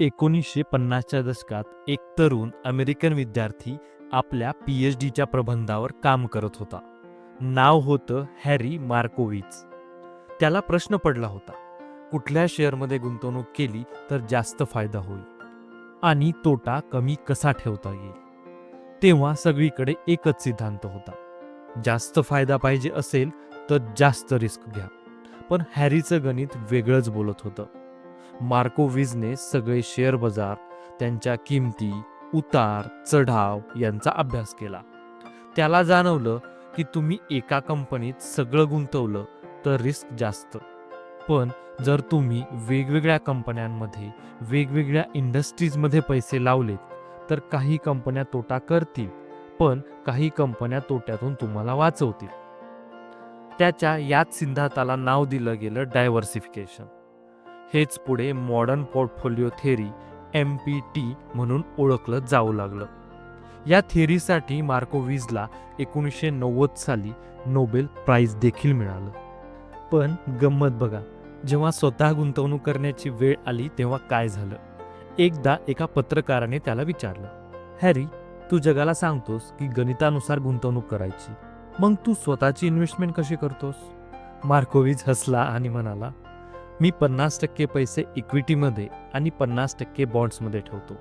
एकोणीसशे पन्नासच्या दशकात एक तरुण अमेरिकन विद्यार्थी आपल्या पी एच डीच्या प्रबंधावर काम करत होता. नाव होतं हॅरी मार्कोविच. त्याला प्रश्न पडला होता कुठल्या शेअरमध्ये गुंतवणूक केली तर जास्त फायदा होईल आणि तोटा कमी कसा ठेवता येईल? तेव्हा सगळीकडे एकच सिद्धांत होता जास्त फायदा पाहिजे असेल तर जास्त रिस्क घ्या. पण हॅरीचं गणित वेगळंच बोलत होतं. मार्कोविजने सगळे शेअर बाजार त्यांच्या किमती उतार चढाव यांचा अभ्यास केला. त्याला जाणवलं की तुम्ही एका कंपनीत सगळं गुंतवलं तर रिस्क जास्त. पण जर तुम्ही वेगवेगळ्या कंपन्यांमध्ये वेगवेगळ्या इंडस्ट्रीजमध्ये पैसे लावलेत तर काही कंपन्या तोटा करतील पण काही कंपन्या तोट्यातून तुम्हाला वाचवतील. त्याच्या याच सिद्धांताला नाव दिलं गेलं डायव्हर्सिफिकेशन. हेच पुढे modern portfolio theory M P T म्हणून ओळखलं जाऊ लागलं. या थेरीसाठी मार्कोविजला एकोणीसशे नव्वद साली नोबेल प्राईज देखील मिळालं. पण गंमत बघा जेव्हा स्वतः गुंतवणूक करण्याची वेळ आली तेव्हा काय झालं? एकदा एका पत्रकाराने त्याला विचारलं हॅरी तू जगाला सांगतोस की गणितानुसार गुंतवणूक करायची मग तू स्वतःची इन्व्हेस्टमेंट कशी करतोस? मार्कोविज हसला आणि म्हणाला मी पन्नास टक्के पैसे इक्विटीमध्ये आणि पन्नास टक्के बॉन्ड्समध्ये ठेवतो.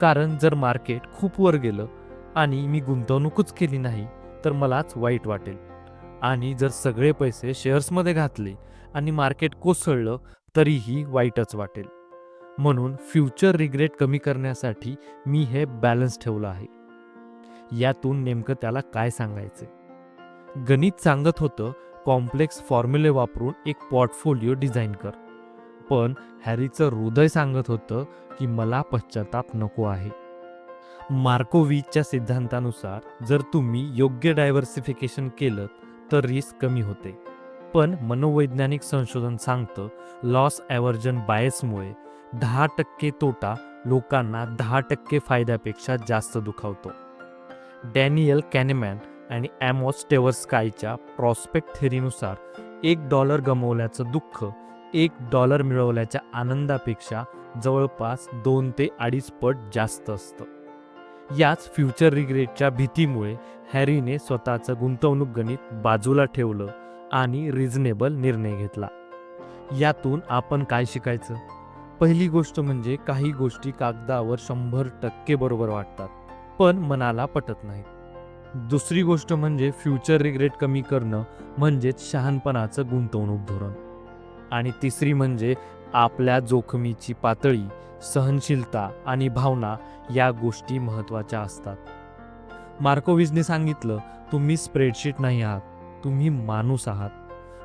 कारण जर मार्केट खूप वर गेलं आणि मी गुंतवणूकच केली नाही तर मलाच वाईट वाटेल. आणि जर सगळे पैसे शेअर्समध्ये घातले आणि मार्केट कोसळलं तरीही वाईटच वाटेल. म्हणून फ्युचर रिग्रेट कमी करण्यासाठी मी हे बॅलन्स ठेवलं आहे. यातून नेमकं त्याला काय सांगायचं गणित सांगत होतं कॉम्प्लेक्स फॉर्म्युले वापरून एक पोर्टफोलिओ डिझाईन कर. पण हॅरीचं हृदय सांगत होतं की मला पश्चाताप नको आहे. मार्कोविचच्या सिद्धांतानुसार जर तुम्ही योग्य डायव्हर्सिफिकेशन केलं तर रिस्क कमी होते. पण मनोवैज्ञानिक संशोधन सांगतं लॉस ॲव्हर्जन बायसमुळे दहा टक्के तोटा लोकांना दहा टक्के फायद्यापेक्षा जास्त दुखावतो. डॅनियल कॅनेमॅन आणि ॲमॉस टेवर्स्कायच्या प्रॉस्पेक्ट थेरीनुसार एक डॉलर गमवल्याचं दुःख एक डॉलर मिळवल्याच्या आनंदापेक्षा जवळपास दोन ते अडीच पट जास्त असतं. याच फ्युचर रिग्रेटच्या भीतीमुळे हॅरीने स्वतःचं गुंतवणूक गणित बाजूला ठेवलं आणि रिझनेबल निर्णय घेतला. यातून आपण काय शिकायचं? पहिली गोष्ट म्हणजे काही गोष्टी कागदावर शंभर टक्के बरोबर वाटतात पण मनाला पटत नाहीत. दुसरी गोष्ट म्हणजे फ्युचर रिग्रेट कमी करणं म्हणजेच शहाणपणाचं गुंतवणूक धोरण. आणि तिसरी म्हणजे आपल्या जोखमीची पातळी सहनशीलता आणि भावना या गोष्टी महत्त्वाच्या असतात. मार्कोविजने सांगितलं तुम्ही स्प्रेडशीट नाही आहात तुम्ही माणूस आहात.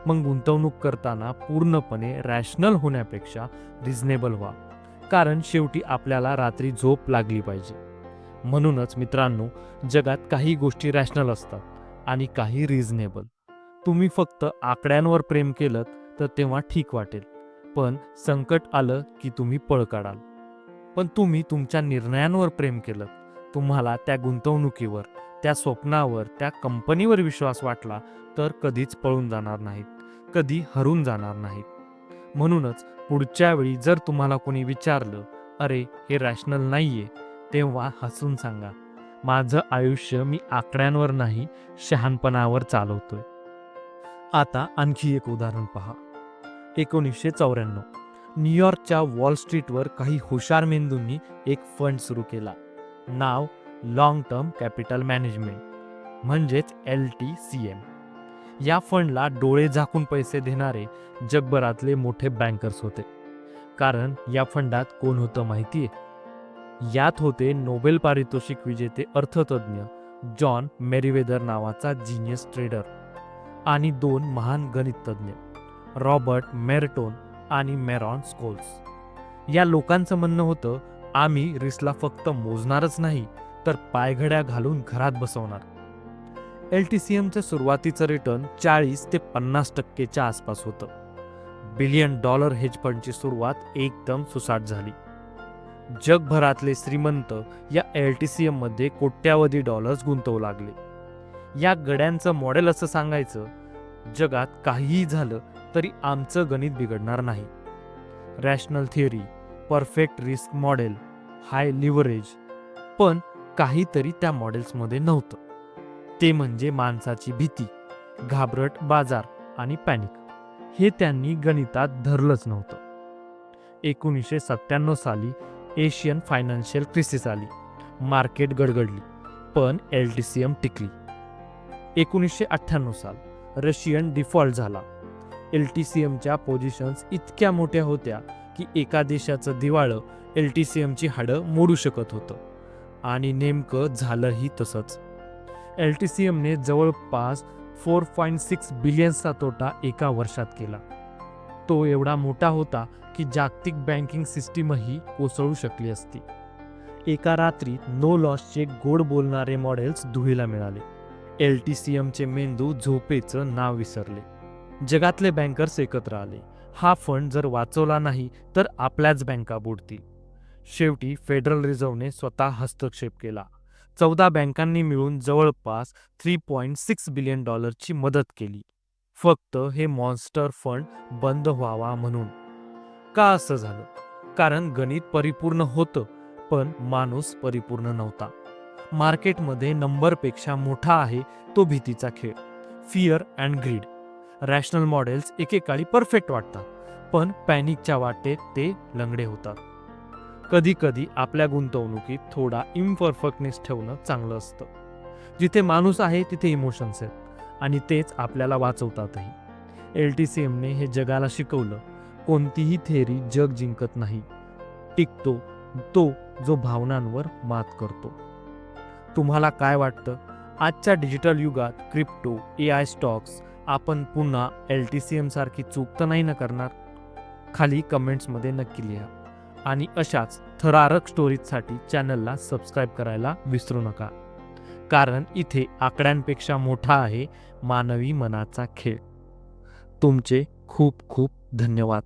मग गुंतवणूक करताना पूर्णपणे रॅशनल होण्यापेक्षा रिझनेबल व्हा. कारण शेवटी आपल्याला रात्री झोप लागली पाहिजे. म्हणूनच मित्रांनो जगात काही गोष्टी रॅशनल असतात आणि काही रिझनेबल तुम्ही फक्त आकड्यांवर प्रेम केलं तर तेव्हा ठीक वाटेल. पण संकट आलं की तुम्ही पळ काढाल. पण तुम्ही तुमच्या निर्णयांवर प्रेम केलं. तुम्हाला त्या गुंतवणुकीवर त्या स्वप्नावर त्या कंपनीवर विश्वास वाटला तर कधीच पळून जाणार नाहीत. कधी हरून जाणार नाहीत. म्हणूनच पुढच्या वेळी जर तुम्हाला कोणी विचारलं अरे हे रॅशनल नाहीये. तेव्हा हसून सांगा माझं आयुष्य मी आकड्यांवर नाही शहाणपणावर चालवतोय. आता आणखी एक उदाहरण पहा. एकोणीसशे चौऱ्याण्णव. न्यूयॉर्कच्या वॉल स्ट्रीटवर काही हुशार मेंदूंनी एक फंड सुरू केला. नाव लॉंग टर्म कॅपिटल मॅनेजमेंट म्हणजेच एल टी सी एम. या फंडला डोळे झाकून पैसे देणारे जगभरातले मोठे बँकर्स होते. कारण या फंडात कोण होतं माहिती आहे यात होते नोबेल पारितोषिक विजेते अर्थतज्ञ जॉन मेरीवेदर नावाचा जिनियस ट्रेडर आणि दोन महान गणिततज्ञ रॉबर्ट मेरटोन आणि मेरॉन स्कोल्स. या लोकांचं म्हणणं होतं आम्ही रिसला फक्त मोजणारच नाही तर पायघड्या घालून घरात बसवणार. एल टी सी एमचं सुरुवातीचं रिटर्न चाळीस ते पन्नास टक्केच्या आसपास होतं. बिलियन डॉलर हेज फंडची सुरुवात एकदम सुसाट झाली. जगभरातले श्रीमंत या एल टी सी एममध्ये कोट्यावधी डॉलर्स गुंतवू लागले. या गड्यांचं मॉडेल असं सांगायचं जगात काहीही झालं तरी आमचं गणित बिघडणार नाही. Rational theory perfect risk model high leverage पण काहीतरी त्या मॉडेल्समध्ये नव्हतं. ते म्हणजे माणसाची भीती घाबरट बाजार आणि पॅनिक हे त्यांनी गणितात धरलंच नव्हतं. एकोणीसशे सत्त्याण्णव साली एशियन फायनान्शियल क्रिसिस आली. मार्केट गडगडली पण एल टी सी एम टिकली. एकोणीसशे अठ्ठ्याण्णव साल रशियन डिफॉल्ट झाला. एल टी सी एमच्या पोझिशन्स इतक्या मोठ्या होत्या की एका देशाचं दिवाळं एल टी सी एमची हाडं मोडू शकत होतं. आणि नेमकं झालंही तसंच. एल टी सी एमने जवळपास फोर पॉईंट सिक्स बिलियन्सचा तोटा एका वर्षात केला. तो एवढा मोठा होता की जागतिक बँकिंग सिस्टीमही कोसळू शकली असती. एका रात्रीत नो लॉसचे गोड बोलणारे मॉडेल्स धुळीला मिळाले. एल टी सी एमचे मेंदू झोपेचं नाव विसरले. जगातले बँकर्स एकत्र आले. हा फंड जर वाचवला नाही तर आपल्याच बँका बुडतील. शेवटी फेडरल रिझर्व्हने स्वतः हस्तक्षेप केला. चौदा बँकांनी मिळून जवळपास थ्री पॉईंट सिक्स बिलियन डॉलरची मदत केली. फक्त हे मॉन्स्टर फंड बंद व्हावा म्हणून. का असं झालं? कारण गणित परिपूर्ण होतं पण माणूस परिपूर्ण नव्हता. मार्केटमध्ये नंबरपेक्षा मोठा आहे तो भीतीचा खेळ. Fear and greed rational models एकेकाळी परफेक्ट वाटतात पण पॅनिकच्या वाटेत ते लंगडे होतात. कधी कधी आपल्या गुंतवणुकीत थोडा इम्परफेक्टनेस ठेवणं चांगलं असतं. जिथे माणूस आहे तिथे इमोशन्स आहेत. आणि तेच आपल्याला वाचवतातही. एल टी सी एमने हे जगाला शिकवलं कोणतीही थेरी जग जिंकत नाही. टिकतो तो जो भावनांवर मात करतो. तुम्हाला काय वाटतं? आजच्या डिजिटल युगात क्रिप्टो ए आय स्टॉक्स आपण पुन्हा एल टी सी एमसारखी चूक तर नाही ना करणार? खाली कमेंट्समध्ये नक्की लिहा. आणि अशाच थरारक स्टोरीजसाठी चॅनलला सबस्क्राईब करायला विसरू नका. कारण इथे आकड्यांपेक्षा मोठा आहे मानवी मनाचा खेळ. तुमचे खूप खूप धन्यवाद.